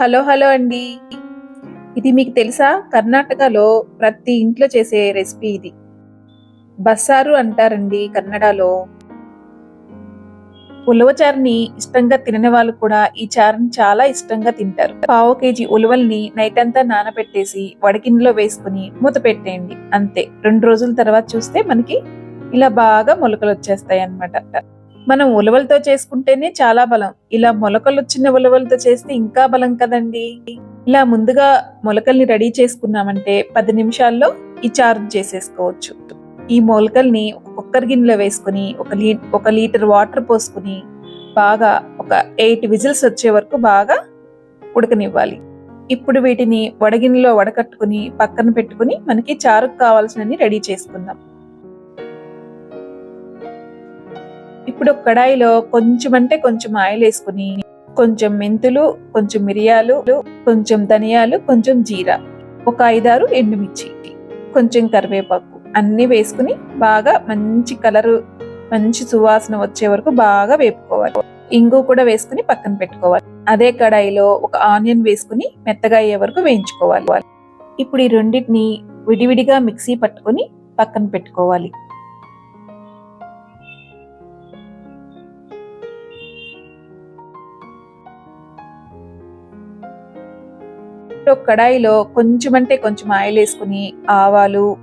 Hello hello అండి. ఇది మీకు తెలుసా? కర్ణాటకలో ప్రతి ఇంట్లో చేసే రెసిపీ ఇది. బస్సారు అంటారండి కన్నడలో. ఉలవచారుని ఇష్టంగా తినని వాళ్ళు కూడా ఈ చారుని చాలా ఇష్టంగా తింటారు. పావు కేజీ ఉలవల్ని నైట్ అంతా నానబెట్టేసి వడకిండిలో వేసుకుని మూత పెట్టేయండి. అంతే. రెండు రోజుల తర్వాత చూస్తే మనకి ఇలా బాగా మొలకలు వచ్చేస్తాయి అన్నమాట మనం ఉలవలతో చేసుకుంటేనే చాలా బలం. ఇలా మొలకలు వచ్చిన ఉలవలతో చేస్తే ఇంకా బలం కదండి? ఇలా ముందుగా మొలకల్ని రెడీ చేసుకున్నామంటే పది నిమిషాల్లో ఈ చారు చేసేసుకోవచ్చు. ఈ మొలకల్ని ఒక గిన్నెలో వేసుకుని ఒక లీ ఒక లీటర్ వాటర్ పోసుకుని బాగా ఒక ఎయిట్ విజిల్స్ వచ్చే వరకు బాగా ఉడకనివ్వాలి. ఇప్పుడు వీటిని వడగిన్నెలో వడకట్టుకుని పక్కన పెట్టుకుని మనకి చారుకు కావాల్సినవి రెడీ చేసుకుందాం. ఇప్పుడు ఒక కడాయిలో కొంచెం అంటే కొంచెం ఆయిల్ వేసుకుని కొంచెం మెంతులు కొంచెం మిరియాలు కొంచెం ధనియాలు కొంచెం జీరా ఒక ఐదారు ఎండుమిర్చి కొంచెం కరివేపాకు అన్ని వేసుకుని బాగా మంచి కలరు మంచి సువాసన వచ్చే వరకు బాగా వేపుకోవాలి. ఇంగు కూడా వేసుకుని పక్కన పెట్టుకోవాలి. అదే కడాయిలో ఒక ఆనియన్ వేసుకుని మెత్తగా అయ్యే వరకు వేయించుకోవాలి. ఇప్పుడు ఈ రెండింటిని విడివిడిగా మిక్సీ పట్టుకొని పక్కన పెట్టుకోవాలి. ఒక కడాయిలో కొంచెం అంటే కొంచెం ఆయిల్ వేసుకుని ఆవాలు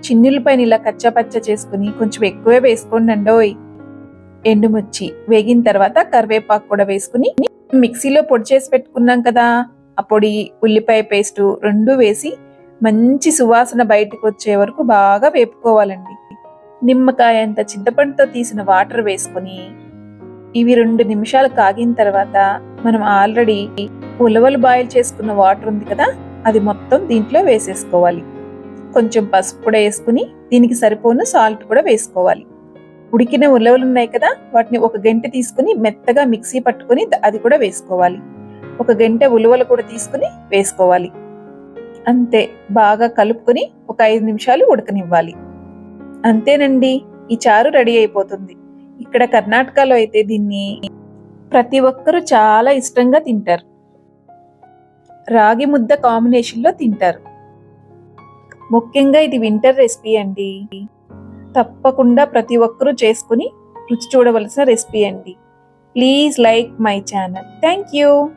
చిన్నులపైన ఇలా కచ్చపచ్చ చేసుకుని కొంచెం ఎక్కువే వేసుకోండి అండోయ్ ఎండుమిర్చి వేగిన తర్వాత కరివేపాకు కూడా వేసుకుని మిక్సీలో పొడి చేసి పెట్టుకున్నాం కదా ఆ పొడి ఉల్లిపాయ పేస్ట్ రెండు వేసి మంచి సువాసన బయటకు వచ్చే వరకు బాగా వేపుకోవాలండి. నిమ్మకాయ అంత చింతపండుతో తీసిన వాటర్ వేసుకుని ఇవి రెండు నిమిషాలు కాగిన తర్వాత మనం ఆల్రెడీ ఉలవలు బాయిల్ చేసుకున్న వాటర్ ఉంది కదా అది మొత్తం దీంట్లో వేసేసుకోవాలి. కొంచెం పసుపు కూడా వేసుకుని దీనికి సరిపోను సాల్ట్ కూడా వేసుకోవాలి. ఉడికిన ఉలవలు ఉన్నాయి కదా వాటిని ఒక గంట తీసుకుని మెత్తగా మిక్సీ పట్టుకుని అది కూడా వేసుకోవాలి. ఒక గంట ఉలవలు కూడా తీసుకుని వేసుకోవాలి. అంతే బాగా కలుపుకొని ఒక ఐదు నిమిషాలు ఉడకనివ్వాలి. అంతేనండి ఈ చారు రెడీ అయిపోతుంది. ఇక్కడ కర్ణాటకలో అయితే దీన్ని ప్రతి ఒక్కరూ చాలా ఇష్టంగా తింటారు. రాగి ముద్ద కాంబినేషన్లో తింటారు. ముఖ్యంగా ఇది వింటర్ రెసిపీ అండి. తప్పకుండా ప్రతి ఒక్కరూ చేసుకుని రుచి చూడవలసిన రెసిపీ అండి. Please like my channel. Thank you